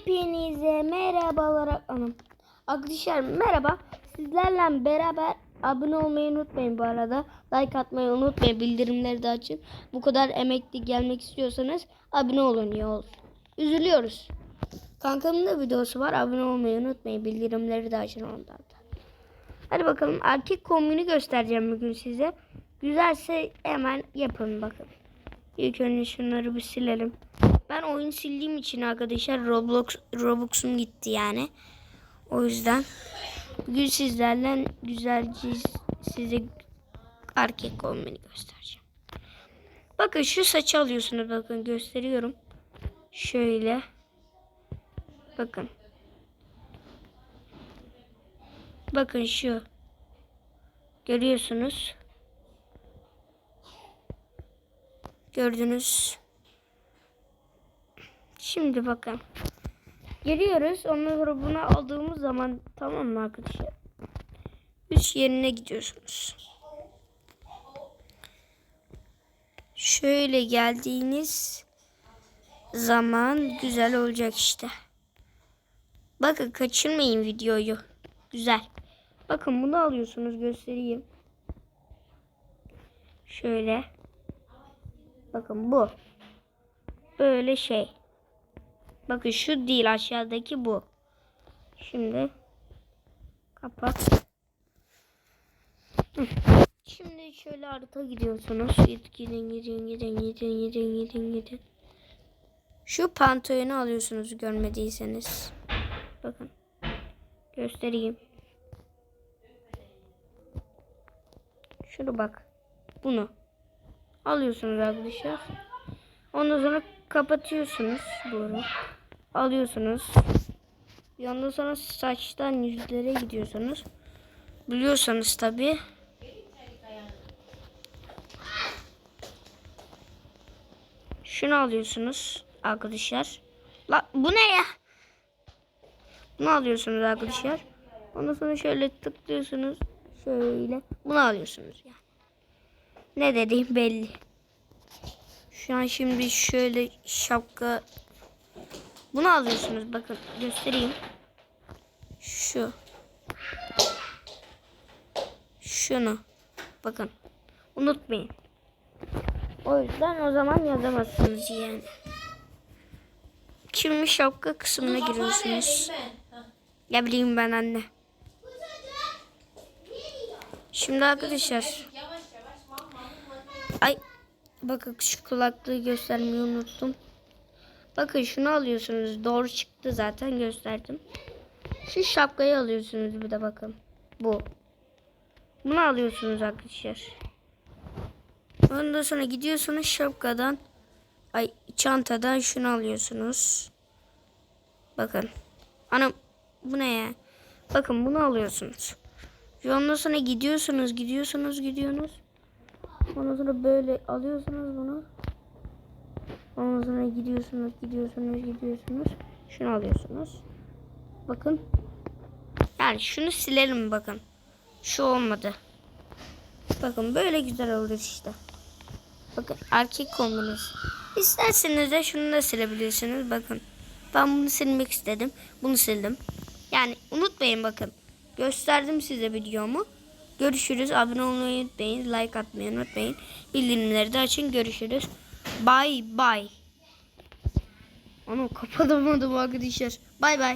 Hepinize merhabalar hanım. Arkadaşlar merhaba. Sizlerle beraber abone olmayı unutmayın bu arada. Like atmayı unutmayın. Bildirimleri de açın. Bu kadar emekli gelmek istiyorsanız abone olun ya olsun. Üzülüyoruz. Kankamın da videosu var. Abone olmayı unutmayın. Bildirimleri de açın ondan da. Hadi bakalım erkek kombini göstereceğim bugün size. Güzelse hemen yapın bakın. İlk önce şunları bir silelim. Ben oyun sildiğim için arkadaşlar Roblox Robux'um gitti yani. O yüzden bugün sizlerle güzelce size erkek kombini göstereceğim. Bakın şu saçı alıyorsunuz bakın gösteriyorum. Şöyle. Bakın. Bakın şu. Görüyorsunuz. Gördünüz. Şimdi bakın. Geliyoruz. Ondan sonra aldığımız zaman tamam mı arkadaşlar? Üst yerine gidiyorsunuz. Şöyle geldiğiniz zaman güzel olacak işte. Bakın kaçırmayın videoyu. Güzel. Bakın bunu alıyorsunuz göstereyim. Şöyle. Bakın bu. Böyle şey. Bakın şu değil aşağıdaki bu. Şimdi kapat. Şimdi şöyle harita gidiyorsunuz. Gidin gidin gidin gidin gidin gidin gidin. Şu pantolonu alıyorsunuz görmediyseniz. Bakın. Göstereyim. Şunu bak. Bunu. Alıyorsunuz arkadaşlar. Ondan sonra kapatıyorsunuz bunu. Alıyorsunuz. Yandan sonra saçtan yüzlere gidiyorsunuz. Biliyorsanız tabi. Şunu alıyorsunuz arkadaşlar. La bu ne ya? Bunu alıyorsunuz arkadaşlar. Ondan sonra şöyle tıklıyorsunuz. Şöyle. Bunu alıyorsunuz yani. Ne dediğim belli. Şu an şimdi şöyle şapka bunu alıyorsunuz. Bakın göstereyim. Şu. Şunu. Bakın. Unutmayın. O yüzden o zaman yazamazsınız yani. Şimdi şapka kısmına giriyorsunuz. Ya bileyim ben anne. Şimdi arkadaşlar. Ay bakın şu kulaklığı göstermeyi unuttum. Bakın şunu alıyorsunuz. Doğru çıktı zaten gösterdim. Şu şapkayı alıyorsunuz bir de bakın. Bu. Bunu alıyorsunuz arkadaşlar. Ondan sonra gidiyorsunuz şapkadan. Ay çantadan şunu alıyorsunuz. Bakın. Anam bu ne ya? Bakın bunu alıyorsunuz. Ondan sonra gidiyorsunuz, gidiyorsunuz, gidiyorsunuz. Ondan sonra böyle alıyorsunuz bunu. Ondan sonra gidiyorsunuz, gidiyorsunuz, gidiyorsunuz. Şunu alıyorsunuz. Bakın. Yani şunu silelim bakın. Şu olmadı. Bakın böyle güzel olur işte. Bakın erkek kombinası. İsterseniz de şunu da silebilirsiniz. Bakın. Ben bunu silmek istedim. Bunu sildim. Yani unutmayın bakın. Gösterdim size videomu. Görüşürüz. Abone olmayı unutmayın. Like atmayı unutmayın. Bildirimleri de açın. Görüşürüz. Bye bye. Onu kapatamadım arkadaşlar. Bye bye.